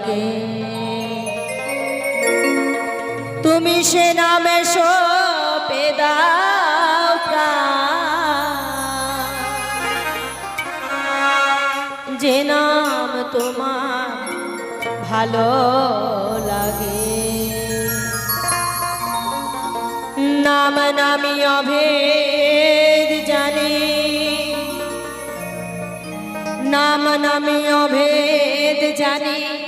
লাগে। তুমি সে নামে সপে দাও যে নাম তোমার ভালো লাগে। নাম নামি অভেদ জানি। নাম নামি অভেদ জানি।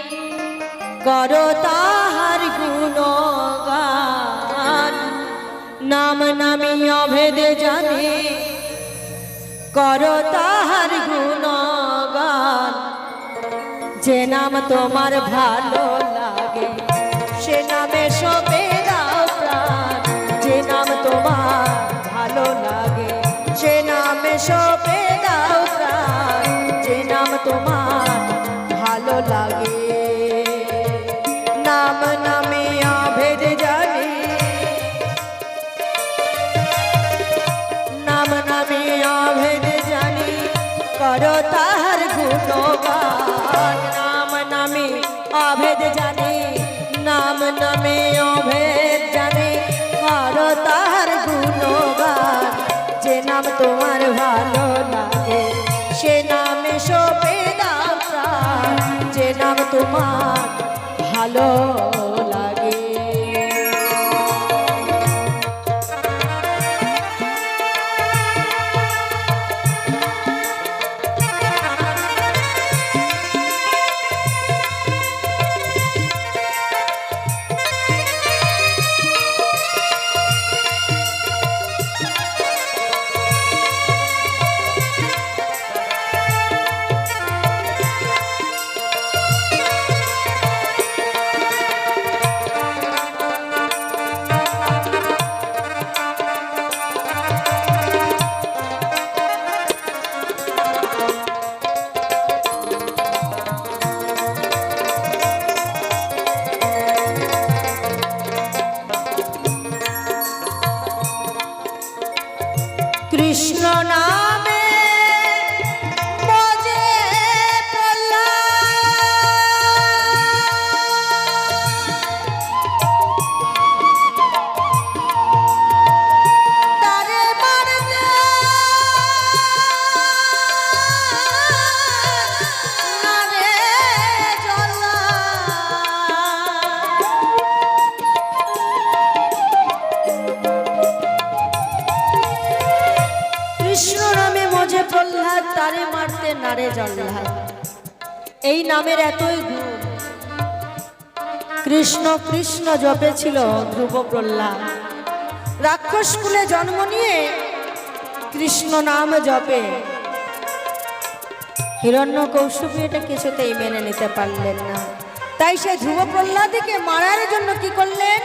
করো তাহার গুণগান। নাম নামি অভেদ জানি। করো তাহার গুণগান। যে নাম তোমার ভালো লাগে, সে নামে সবে প্রাণ। যে নাম তোমার ভালো লাগে, সে নামে সবে জানি, নাম নামে, অভেদ জানি কর তার গুণগান। যে নাম তোমার ভালো লাগে, সে নামে যে নাম তোমার ভালো নামের এতই গুণ। কৃষ্ণ কৃষ্ণ জপে ছিল ধ্রুব প্রহ্লাদ। রাক্ষস কুলে জন্ম নিয়ে কৃষ্ণ নাম জপে। হিরণ্য কৌশুভী এটা কিছুতেই মেনে নিতে পারলেন না। তাই সে ধ্রুব প্রহ্লাদকে মারার জন্য কি করলেন?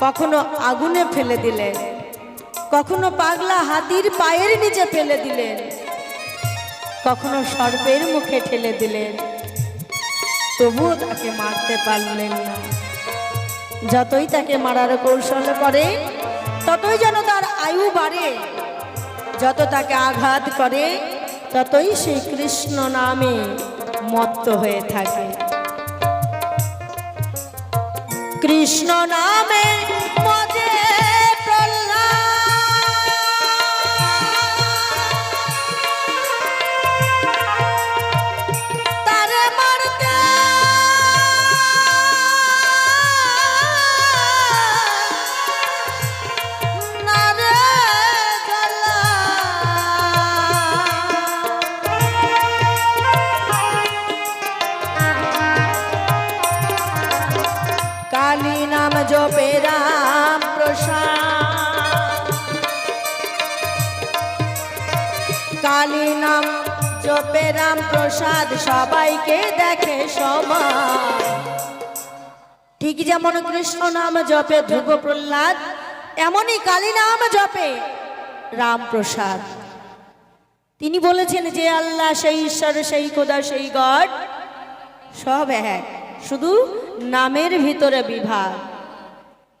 কখনো আগুনে ফেলে দিলেন। কখনো পাগলা হাতির পায়ের নিচে ফেলে দিলেন। কখনো সর্পের মুখে ঠেলে দিলেন। তবুও তাকে মারতে পারলেন না। যতই তাকে মারার কৌশল করে, ততই যেন তার আয়ু বাড়ে। যত তাকে আঘাত করে, ততই সেই কৃষ্ণ নামে মত্ত হয়ে থাকে। কৃষ্ণ নামে রাম প্রসাদ। সবাইকে দেখে সমান ঠিক যেমন কৃষ্ণ নাম জপে ধ্রুব প্রহ্লাদ, এমনই কালী নাম জপে রাম প্রসাদ। তিনি বলেছেন যে আল্লাহ সেই ঈশ্বর, সেই খোদা, সেই গড, সব এক। শুধু নামের ভিতরে বিভাগ।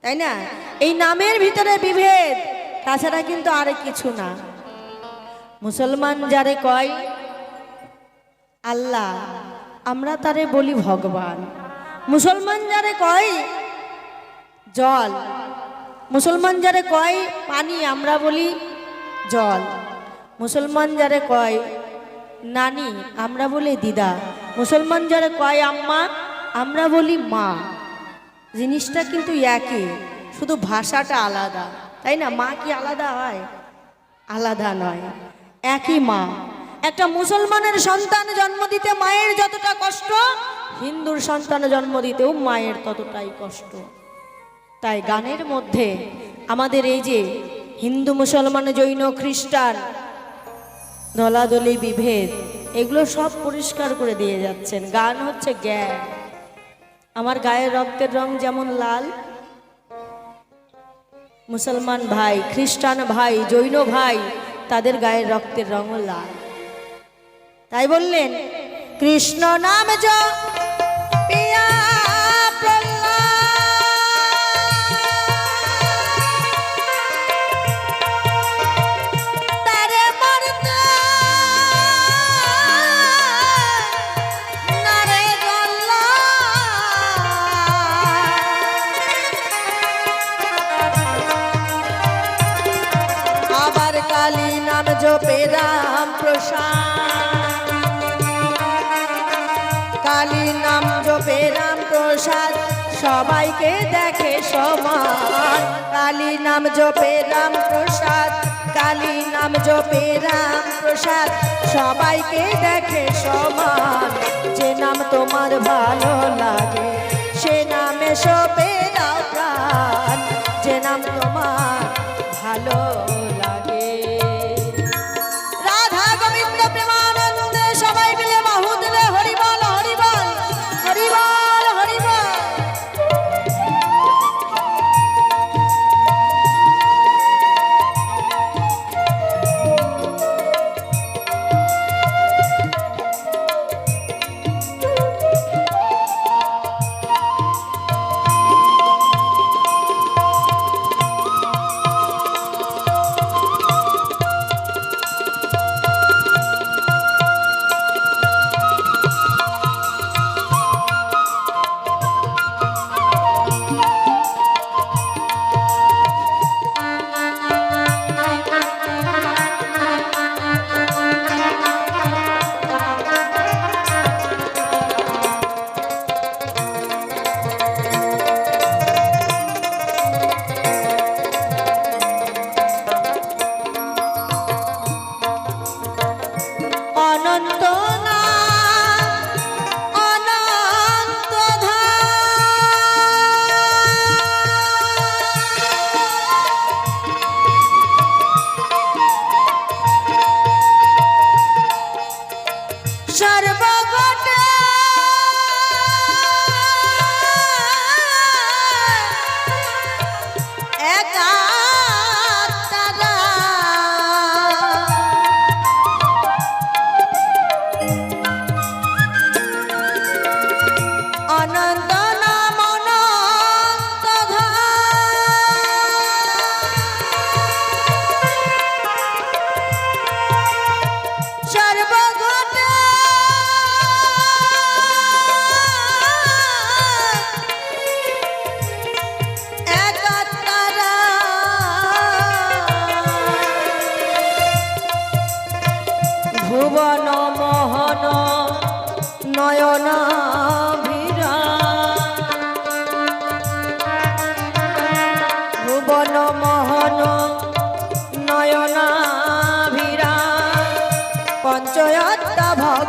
তাই না? এই নামের ভিতরে বিভেদ, তাছাড়া কিন্তু আর কিছু না। মুসলমান যারে কয়, আল্লাহ, আমরা তারে বলি ভগবান। মুসলমান যারে কয়, জল। মুসলমান যারে কয়, পানি, আমরা বলি জল। মুসলমান যারে কয়, নানি, আমরা বলি দিদা। মুসলমান যারে কয়, আম্মা, আমরা বলি মা। জিনিসটা কিন্তু একই, শুধু ভাষাটা আলাদা। তাই না? মা কি আলাদা হয়? আলাদা নয়, একই মা। একটা মুসলমানের সন্তান জন্ম দিতে মায়ের যতটা কষ্ট, হিন্দুর সন্তান জন্ম দিতেও মায়ের ততটাই কষ্ট। তাই গানের মধ্যে আমাদের এই যে হিন্দু, মুসলমান, জৈন, খ্রিস্টান, দলাদলি, বিভেদ, এগুলো সব পরিষ্কার করে দিয়ে যাচ্ছেন। গান হচ্ছে জ্ঞান। আমার গায়ের রক্তের রং যেমন লাল। মুসলমান ভাই, খ্রিস্টান ভাই, জৈন ভাই, তাদের গায়ের রক্তের রঙও লাল। তাই বললেন, কৃষ্ণ নাম জ কালী নাম জপে রাম প্রসাদ। সবাইকে দেখে সমান কালী নাম জপে রাম প্রসাদ। কালী নাম জপে রাম প্রসাদ। সবাইকে দেখে সমান যে নাম তোমার ভালো লাগে, সে নামে সপে দাও যে নাম তোমার ভালো লাগে।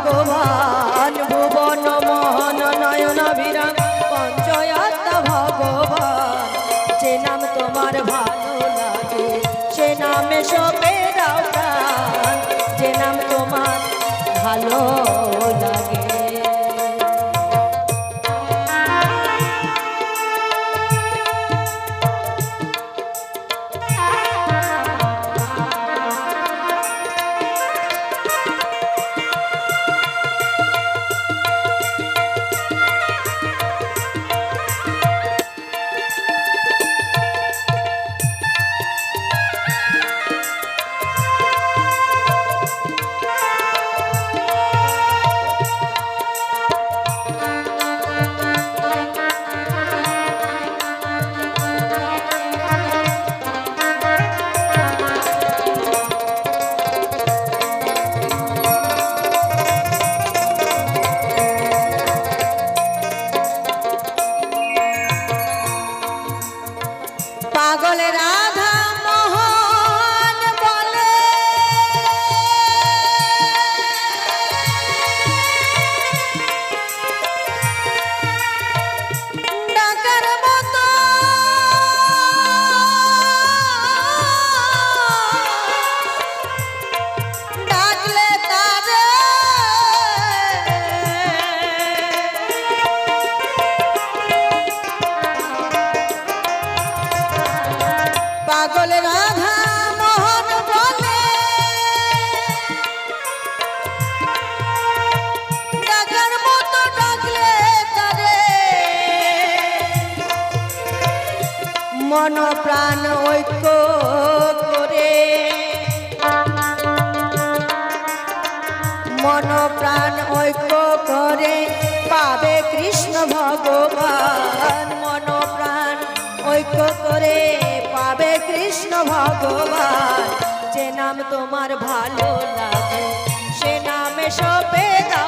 পঞ্চয়াত্মা পাগলেরা মন প্রাণ ঐক্য করে। মন প্রাণ ঐক্য করে, পাবে কৃষ্ণ ভগবান। মন প্রাণ ঐক্য করে, পাবে কৃষ্ণ ভগবান। যে নাম তোমার ভালো লাগে, সে নামে সপে দাও।